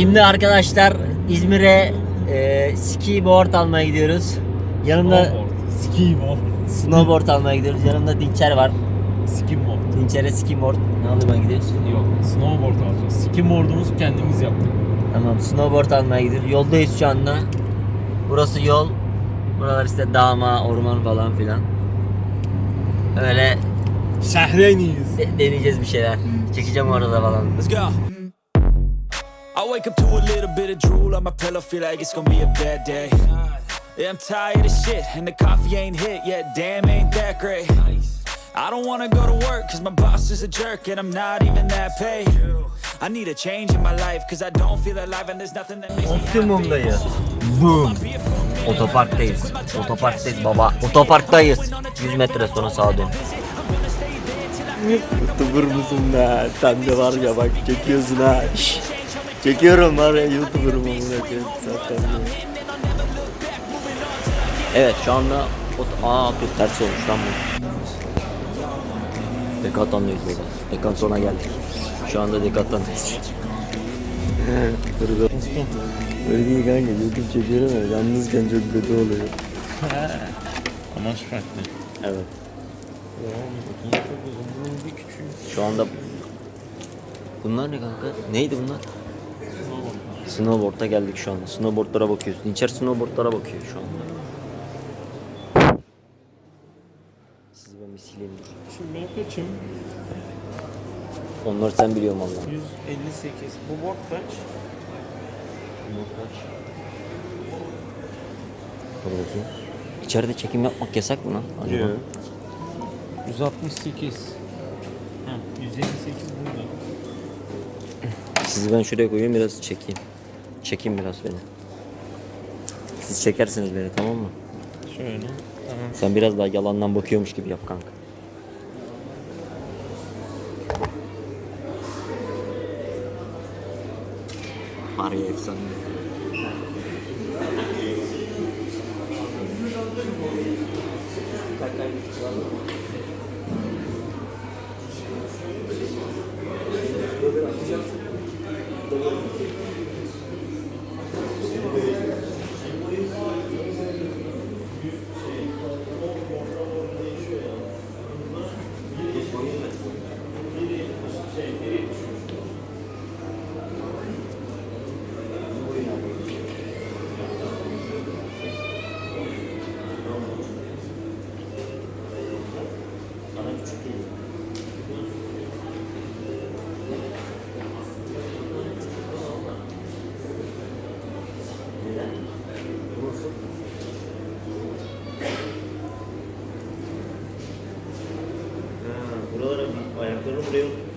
Şimdi arkadaşlar İzmir'e e, ski board almaya gidiyoruz. Yanımda Snowboard. Ski board. snowboard almaya gidiyoruz. Yanımda Dinçer var. Ski board. Dinçer'e ski board ne almaya gidiyoruz? Yok. Snowboard alacağız. Ski board'umuzu kendimiz yaptık. Tamam snowboard almaya gidiyoruz. Yoldayız şu anda. Burası yol. Buralar işte dağma, orman falan filan. Öyle Şehreniyiz. de- deneyeceğiz bir şeyler. Çekeceğim orada falan. Let's go. I wake up to a little bit of drool on my pillow, feel like it's gonna be a bad day. Yeah, I'm tired of shit, and the coffee ain't hit yet. Damn, ain't that great. I don't wanna go to work, cause my boss is a jerk, and I'm not even that paid. I need a change in my life, cause I don't feel alive, and there's nothing that makes me happy. Optimum'dayız. Boom. Otoparktayız. Otoparktayız baba. Otoparktayız. 100 metre sonra sağa dön. Youtuber musun be? Sen de var ya bak çekiyorsun ha. Şşş. Çekiyorum var ya Youtuber'ım amına koyayım. Evet şu anda ot- Aa dur ters olmuş lan bu. Decathlon'dayız beyler. Decathlon'a geldik. Şu anda dur. Öyle değil kanka YouTube çekiyorum ya yalnızken çok kötü oluyor. Amaç farklı. Evet. Şu anda Bunlar ne kanka? Neydi bunlar? Snowboard'a geldik şu anda. Snowboard'lara bakıyoruz. Dinçer snowboard'lara bakıyor şu anda. Siz ben bir sileyim dur. Şimdi ben kaçım? Onları sen biliyorum valla. 158. Bu board kaç? Dur bakayım. İçeride çekim yapmak yasak mı lan? Acaba? 168. Ha, 158 burada. Sizi ben şuraya koyayım biraz çekeyim. Çekeyim biraz beni. Siz çekersiniz beni tamam mı? Şöyle. Tamam. Sen biraz daha yalandan bakıyormuş gibi yap kanka. Var ya efsane. sofreu.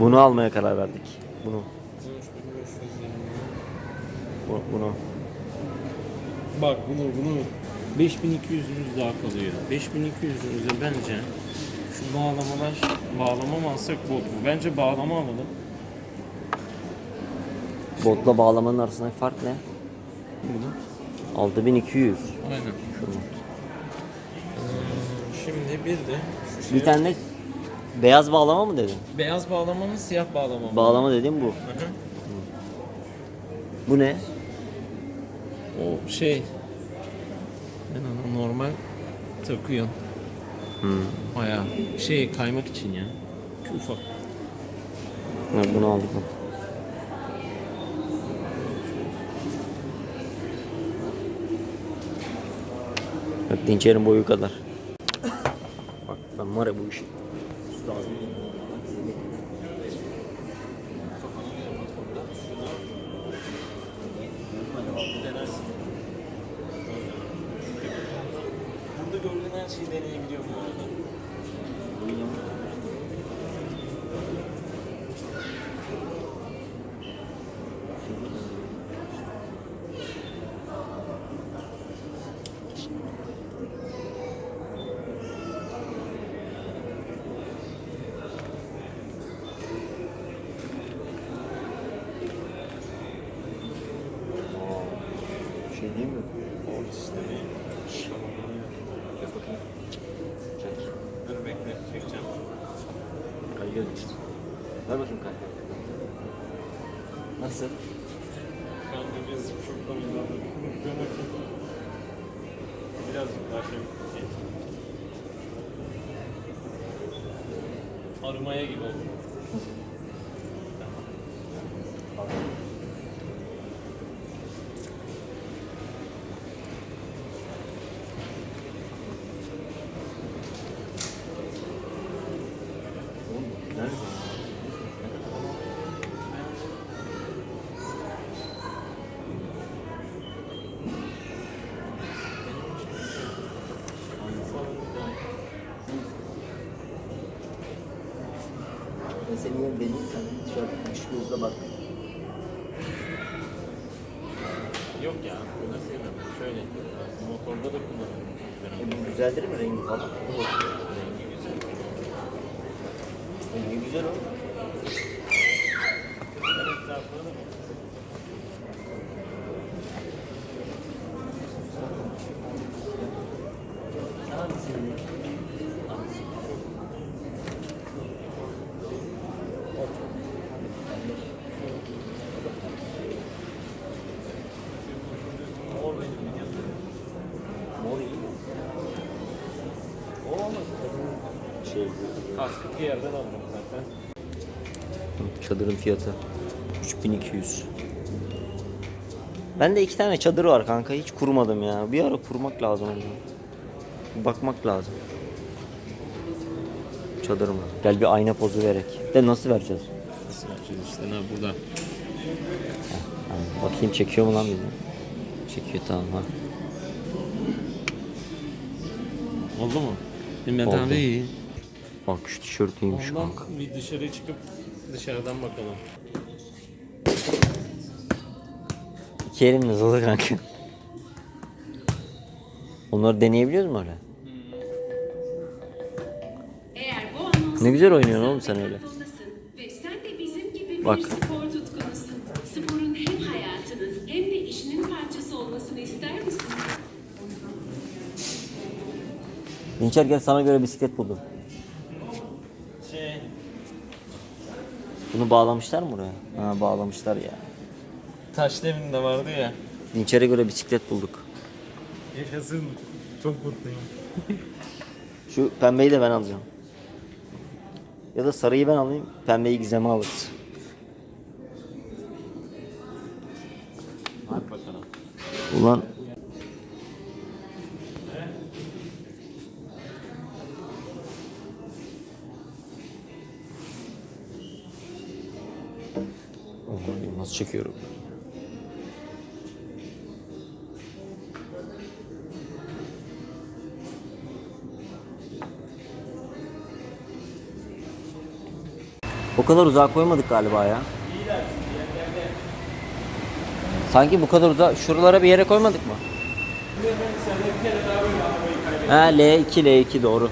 Bunu almaya karar verdik. Bunu. Bu, bunu. Bak bunu bunu 5200'ümüz daha kalıyor. 5200'ümüze bence şu bağlamalar bağlama mı alsak bot mu? Bence bağlama alalım. Botla bağlamanın arasındaki fark ne? Bunu. 6200. Aynen. Şu mod. Şimdi bir de şu şey Bir tane de beyaz bağlama mı dedin? beyaz bağlama mı siyah bağlama mı? Bağlama dediğim bu. Hı hı. Bu ne? O şey ben onu normal takıyorsun. Hmm. Bayağı şey kaymak için ya. Şu ufak. Ha, bunu aldık. Bak Dinçer'in boyu kadar. Bak ben var ya bu işi. Burada gördüğün her şeyi deneyebiliyorum bu arada. Şey değil mi? O sistemi Yap bakayım. Çek. Dur bekle çekeceğim. Kayıyor. Ver bakayım kanka. Nasıl? De biraz çok komik oldu. Birazcık daha şey. Arımaya gibi oldu. Ben seni yine deneyeyim sen dışarıda dış gözle bak. Yok ya, bunu sevmem. Şöyle, motorda da kullanıyorum. E bu güzeldir mi rengi falan? Rengi güzel. Rengi güzel o. Ben etrafına da bak. Hangisini? Mor benim biliyorsun. Mor iyi. O ama şey Kaskı yerden aldım zaten. Çadırın fiyatı 3200. Bende iki tane çadır var kanka hiç kurmadım ya. Bir ara kurmak lazım onu. Bakmak lazım. Çadırıma. Gel bir ayna pozu verek. De nasıl vereceğiz? Nasıl yapacağız işte ne burada? Bakayım çekiyor mu lan bizi? Çekiyor tamam ha. Oldu mu? Mehmet Oldu. iyi. Bak şu tişört iyiymiş Ondan kanka. bir dışarı çıkıp dışarıdan bakalım. İki elimle zılı kanka. Onları deneyebiliyoruz mu öyle? Eğer bu anonsu Ne güzel oynuyorsun oğlum sen öyle. Ve sen de bizim gibi bir Bak. spor tutkunusun. Sporun hem hayatının hem de işinin parçası olmasını ister misin? Dinçer gel sana göre bisiklet buldum. Şey, Bunu bağlamışlar mı buraya? Ha bağlamışlar ya. taş devrinde vardı ya. Dinçer'e göre bisiklet bulduk. Yaşasın. Çok mutluyum. Şu pembeyi de ben alacağım. Ya da sarıyı ben alayım, pembeyi gizeme alırız. Ulan Oha, nasıl çekiyorum? O kadar uzağa koymadık galiba ya. Sanki bu kadar uzağa şuralara bir yere koymadık mı? Ha L2 L2 doğru.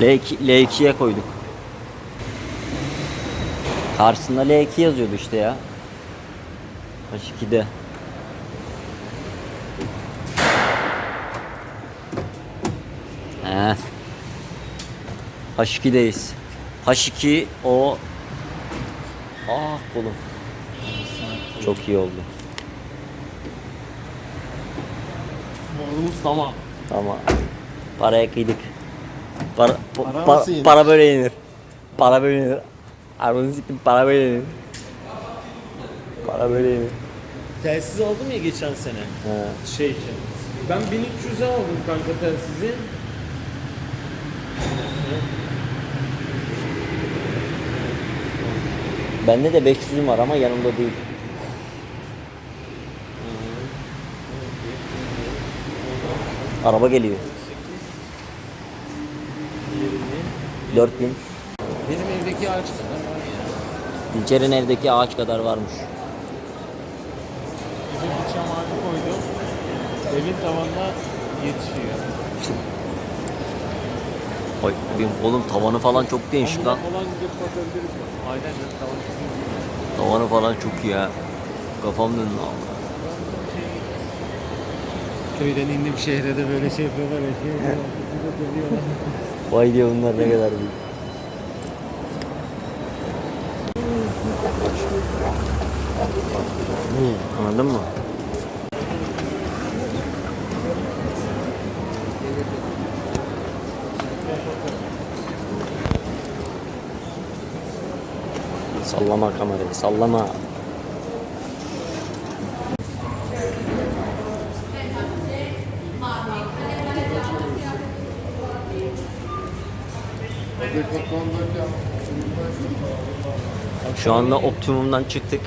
L2 L2'ye koyduk. Karşısında L2 yazıyordu işte ya. H2'de. He. H2'deyiz. H2 o Ah kolum. Çok iyi oldu. Borumuz tamam. Tamam. Paraya kıydık. Para, Para para, para böyle yenir. Para böyle yenir. Arabanı siktim para böyle yenir. Para böyle yenir. Telsiz aldım ya geçen sene. He. Şey için. Ben 1300'e aldım kanka telsizi. Bende de 500'üm var ama yanımda değil. Araba geliyor. 4000. Benim evdeki ağaç kadar var ya. Dilçer'in evdeki ağaç kadar varmış. Eve bir çam ağacı koydum. Evin tavanına yetişiyor. Oy, benim oğlum tavanı falan çok değişik lan. Falan gidip bakabiliriz. Aynen ya tavan çok iyi. Tavanı falan çok iyi ya. Kafam döndü Allah. Köyden indim şehre de böyle şey yapıyorlar ya. Şey. Vay diyor bunlar ne kadar büyük. Hı, anladın mı? Sallama kamerayı, sallama. Şu anda optimumdan çıktık.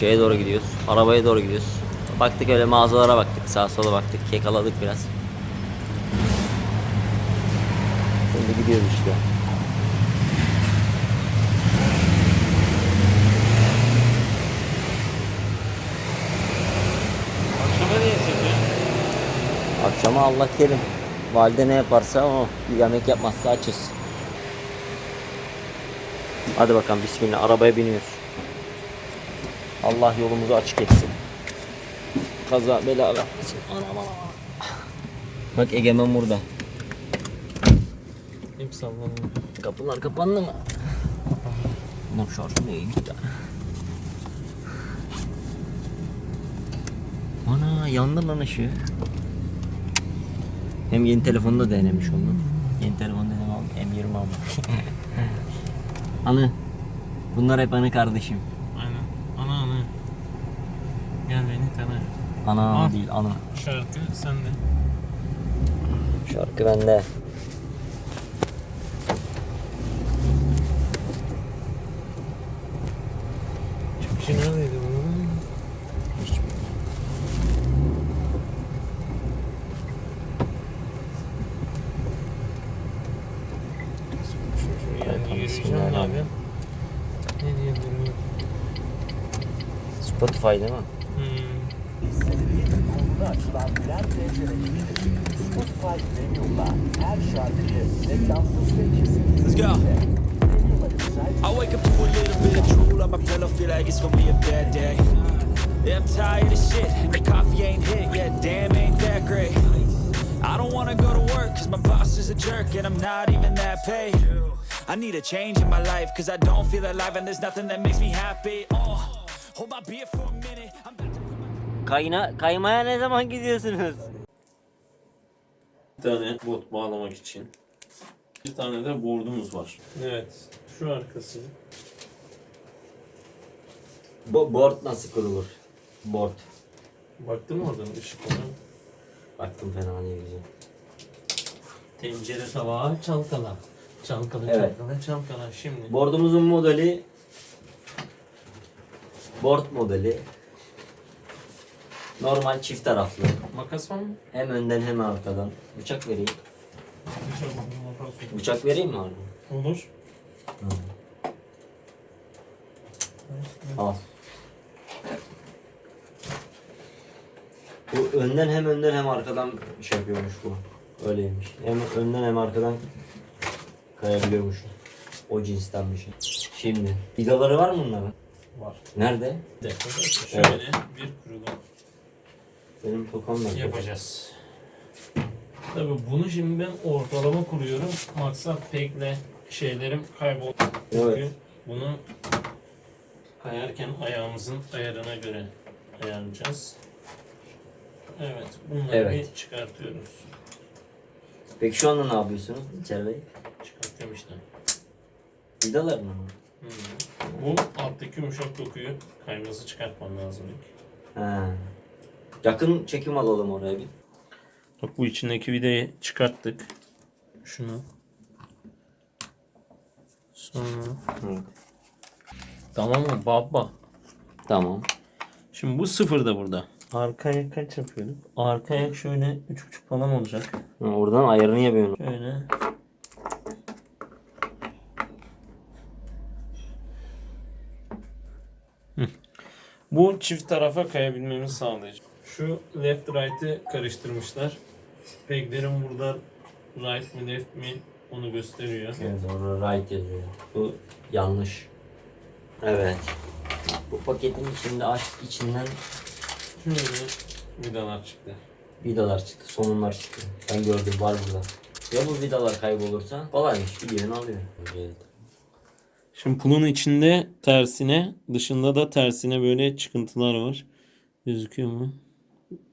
Şeye doğru gidiyoruz. Arabaya doğru gidiyoruz. Baktık öyle mağazalara baktık. Sağa sola baktık. Kekaladık biraz. Şimdi gidiyoruz işte. Akşama ne yesek ya? Akşama Allah kerim. Valide ne yaparsa o. Yemek yapmazsa açız. Hadi bakalım bismillah arabaya biniyoruz. Allah yolumuzu açık etsin. Kaza bela vermesin. Anam anam. Bak Egemen burada. Hep sallanıyor. Kapılar kapandı mı? Lan şarjım iyi gitti. Ana yandı lan ışığı. Hem yeni telefonu da denemiş onu. Yeni telefon dedim aldım. M20 aldım. Anı. Bunlar hep anı kardeşim. Aynen. Ana ana. Gel beni tanı. Ana Al. değil anı. Şarkı sende. Şarkı bende. Türkçe neredeydi bunun? Hiç Yani yürüyeceğim abi. Ne diyebilirim? Spotify değil mi? My pillow, feel like it's gonna be a bad day. Yeah, I'm tired of shit, and the coffee ain't hit yet. Damn, ain't that great. I don't wanna go to work, cause my boss is a jerk, and I'm not even that paid. I need a change in my life, cause I don't feel alive, and there's nothing that makes me happy. Oh, hold my beer for a minute. I'm about to- Kayna, kaymaya ne zaman gidiyorsunuz? Bir tane bot bağlamak için. Bir tane de boardumuz var. Evet. Şu arkası. Bo board nasıl kurulur? Board. Baktın mı oradan ışık ona? Baktım fena değil güzel. Tencere tabağı çalkala. Çalkala Evet. çalkala çalkala. Şimdi. Board'umuzun modeli board modeli. Normal çift taraflı. Makas var mı? Hem önden hem arkadan. Bıçak vereyim. Bıçak vereyim mi abi? olur. Al. Bu önden hem önden hem arkadan şey yapıyormuş bu. Öyleymiş. Hem önden hem arkadan kayabiliyormuş. O cinsten bir şey. Şimdi vidaları var mı bunların? Var. Nerede? Dakika. Şöyle bir kurulum Benim tokam nerede? yapacağız. Tabii bunu şimdi ben ortalama kuruyorum. Maksat pekle şeylerim kaybol. Çünkü Evet. bunu kayarken ayağımızın ayarına göre ayarlayacağız. Evet, bunları Evet. bir çıkartıyoruz. Peki şu anda ne yapıyorsunuz İlker Bey? Çıkartıyorum işte. Vidalarını mı? Hı. Bu alttaki yumuşak dokuyu kaymazı çıkartmam lazım ilk. Ha. Yakın çekim alalım oraya bir. Bak bu içindeki vidayı çıkarttık. Şunu. Sonra. Evet. Tamam mı baba? Tamam. Şimdi bu sıfır da burada. Arka ayak kaç yapıyorduk? Arka ayak şöyle üç buçuk falan olacak. Ha, oradan ayarını yapıyorsun. Şöyle. Hı. Bu çift tarafa kayabilmemizi sağlayacak. Şu left right'ı karıştırmışlar. Peglerin burada right mi left mi onu gösteriyor. Evet orada right yazıyor. Bu yanlış. Evet. Bu paketin içinde aç içinden vidalar çıktı. vidalar çıktı. Somunlar çıktı. Ben gördüm var burada. Ya bu vidalar kaybolursa kolaymış. Gidiyorsun alıyor. Evet. Şimdi pulun içinde tersine, dışında da tersine böyle çıkıntılar var. Gözüküyor mu?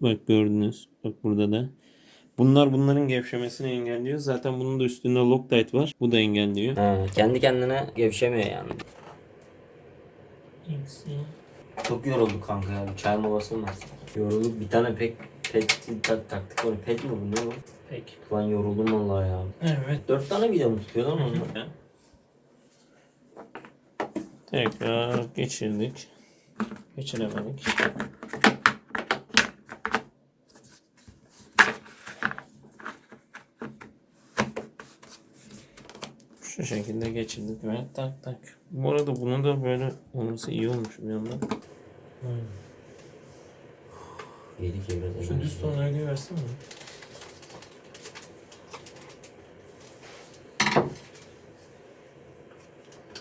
Bak gördünüz. Bak burada da. Bunlar bunların gevşemesini engelliyor. Zaten bunun da üstünde Loctite var. Bu da engelliyor. Ha, kendi kendine gevşemiyor yani. Çok yorulduk kanka ya. Bir çay molası mı versek? Yorulduk. Bir tane pek pek tak, taktık onu. Pek mi bu ne bu? Peki. Lan yoruldum vallahi ya. Evet. Dört tane vida mı tutuyor lan onlar? Tekrar geçirdik. Geçiremedik. Şu şekilde geçirdik ve tak tak. Bu arada bunu da böyle olması iyi olmuş bir yandan. Yedik ya biraz. Şu düz tonlarını versene.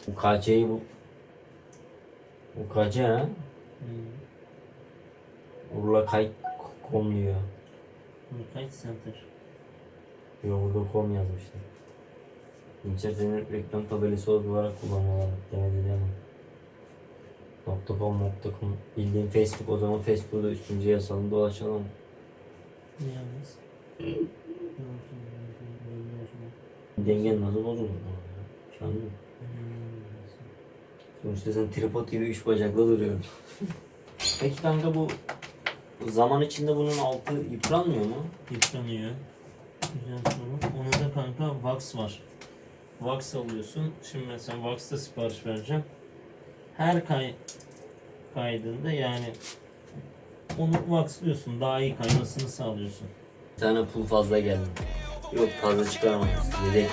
Bu KC'yi bu. Bu KC ha? Urla kay kom diyor. Kaç center? Yok burada kom yazmışlar. İçerisinde reklam tabelası olarak değil mi? Nokta com, nokta com. Bildiğin Facebook o zaman Facebook'da üstümüze yazalım dolaşalım. Yalnız. Dengen nasıl bozulur? Şu an değil mi? Sonuçta sen tripod gibi üç bacakla duruyorsun. Peki kanka bu zaman içinde bunun altı yıpranmıyor mu? Yıpranıyor. Güzel soru. Ona da kanka wax var. Wax alıyorsun. Şimdi mesela wax'ta sipariş vereceğim. Her kay kaydında yani onu waxlıyorsun. Daha iyi kaymasını sağlıyorsun. Bir tane pul fazla geldi. Yok fazla çıkaramayız. Yedek.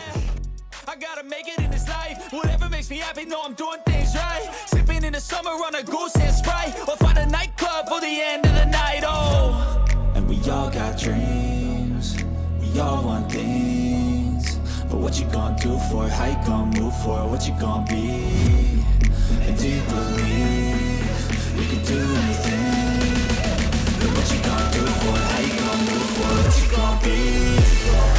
I gotta make it in this life. Whatever makes me happy, know I'm doing things right. Sipping in the summer on a goose and sprite, or find a nightclub for the end of the night. Oh, and we all got dreams. We all want things, what you gonna do for it? How you gonna move for it? What you gonna be? And do you believe you can do anything? But what you gonna do for it? How you gonna move for? What you gonna be?